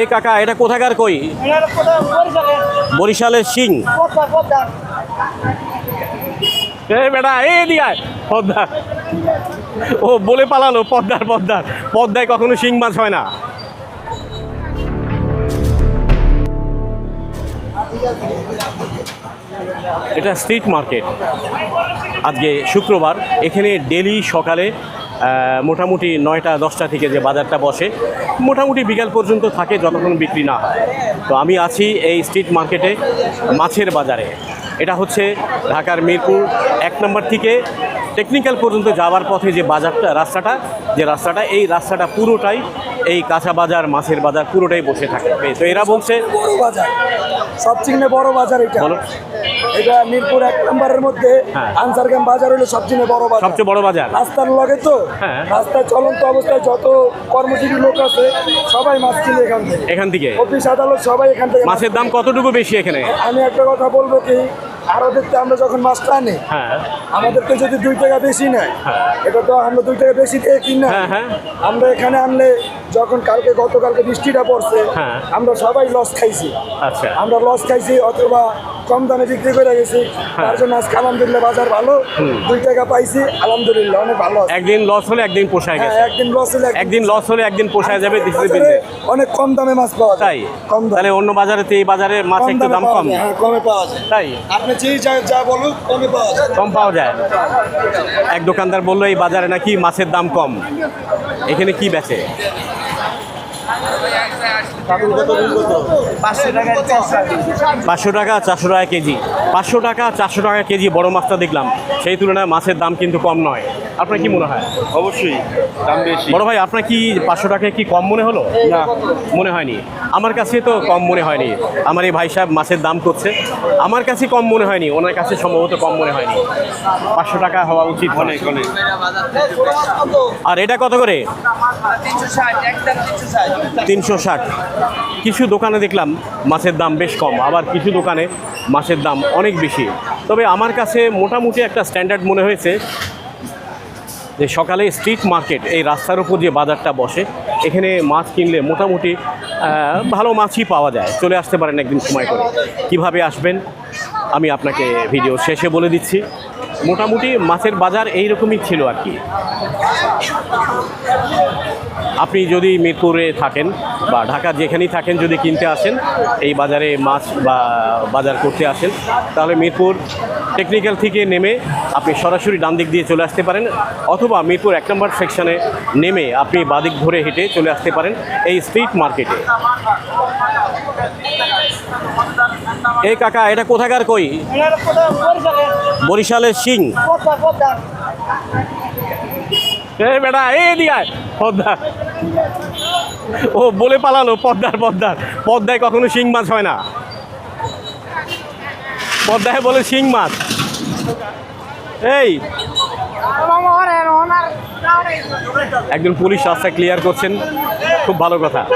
এই কাকা, এটা কোথাকার কই? বরিশালের সিং এ বেটা, এ দিয়া পদ্মার ও বলে পালালো, পদ্মার পদ্মার পদ্মায় কখনো শিং মাছ হয় না। এটা স্ট্রিট মার্কেট। আজকে শুক্রবার, এখানে ডেলি সকালে মোটামুটি নয়টা, দশটা থেকে যে বাজারটা বসে, মোটামুটি বিকাল পর্যন্ত থাকে যতক্ষণ বিক্রি না হয়। তো আমি আছি এই স্ট্রিট মার্কেটে মাছের বাজারে। এটা হচ্ছে ঢাকার মিরপুর এক নম্বর থেকে টেকনিক্যাল পর্যন্ত যাওয়ার পথে যে বাজারটা রাস্তাটা যে রাস্তাটা এই রাস্তাটা পুরোটাই এই কাঁচা বাজার মাছের বাজার পুরোটাই বসে থাকে। তো এরা বলছে বড় বাজার। সবচেয়ে বড় বাজার এটা। বলো। এটা মিরপুর এক নম্বরের মধ্যে হ্যাঁ। আনসারগাম বাজার হলো সবচেয়ে বড় বাজার। সবচেয়ে বড় বাজার। রাস্তার লগে তো। হ্যাঁ। রাস্তায় চলন্ত অবস্থায় যত কর্মজীবী লোক আছে সবাই মাছ কিনে এখান থেকে। এখান থেকে। অফিস আদালত সবাই এখান থেকে মাছের দাম কতটুকু বেশি এখানে? আমি একটা কথা বলব কি? আরও দেখতে আমরা যখন মাছটা আনি হ্যাঁ আমাদেরকে যদি দুই টাকা বেশি নেয় হ্যাঁ। এটা তো আমরা দুই টাকা বেশি দিয়ে কিনা হ্যাঁ। আমরা এখানে আনলে যখন কালকে গতকালকে বৃষ্টিটা পড়ছে। আমরা সবাই লস খাইছি আচ্ছা আমরা লস খাইছি অথবা কম দামে বিক্রি করে গেছি। হ্যাঁ। তার জন্য আজকে আলহামদুলিল্লাহ বাজার ভালো। দুই টাকা পাইছি। আলহামদুলিল্লাহ অনেক ভালো একদিন লস হলে একদিন পোষায় হ্যাঁ, গেছে। একদিন লস হলে একদিন লস হলে একদিন পোষায় যাবে অনেক কম দামে মাছ পাওয়া যায়। তাই? কম তাহলে অন্য বাজারে এই বাজারে মাছ একটু দাম কম। হ্যাঁ কমে পাওয়া যায়। তাই? আপনি যে যা যা বলুন কমে পাওয়া যায়। কম পাওয়া যায়। এক দোকানদার বলল এই বাজারে নাকি মাছের দাম কম। এখানে কি বেচে? পাঁচশো টাকা চারশো টাকা। কেজি। পাঁচশো টাকা চারশো টাকা কেজি বড় মাছটা দেখলাম। সেই তুলনায় মাছের দাম কিন্তু কম নয়। আপনার কি মনে হয়? অবশ্যই দাম বেশি। বড় ভাই আপনার কি পাঁচশো টাকা কি কম মনে হলো? না। মনে হয়নি। আমার কাছে তো কম মনে হয়নি। আমার এই ভাই সাহেব মাছের দাম করছে। আমার কাছে কম মনে হয়নি। ওনার কাছে সম্ভবত কম মনে হয়নি। পাঁচশো টাকা হওয়া উচিত অনেক অনেক। আর এটা কত করে? তিনশো ষাট কিছু দোকানে দেখলাম মাছের দাম বেশ কম, আবার কিছু দোকানে মাছের দাম অনেক বেশি। তবে আমার কাছে মোটামুটি একটা স্ট্যান্ডার্ড মনে হয়েছে যে সকালে স্ট্রিট মার্কেট এই রাস্তার উপর যে বাজারটা বসে, এখানে মাছ কিনলে মোটামুটি ভালো মাছই পাওয়া যায়। চলে আসতে পারেন একদিন সময় করে। কীভাবে আসবেন, আমি আপনাকে ভিডিও শেষে বলে দিচ্ছি। মোটামুটি মাছের বাজার এইরকমই ছিল আর কি। আপনি যদি মিরপুরে থাকেন বা ঢাকা যেখানেই থাকেন যদি কিনতে আসেন এই বাজারে মাছ বা বাজার করতে আসেন তাহলে মিরপুর টেকনিক্যাল থেকে নেমে আপনি সরাসরি ডান দিক দিয়ে চলে আসতে পারেন অথবা মিরপুর এক নম্বর সেকশানে নেমে আপনি বাদিক ধরে হেঁটে চলে আসতে পারেন এই স্ট্রিট মার্কেটে এই কাকা এটা কোথাকার কই? বরিশালের সিং বেটা এ দিয়া পদ্মা। ও বলে পালালো, পদ্মার পদ্মার। পদ্মায় কখনো শিং মাছ হয় না। পদ্মায় বলে শিং মাছ। এই। একজন পুলিশ রাস্তা ক্লিয়ার করছেন। খুব ভালো কথা।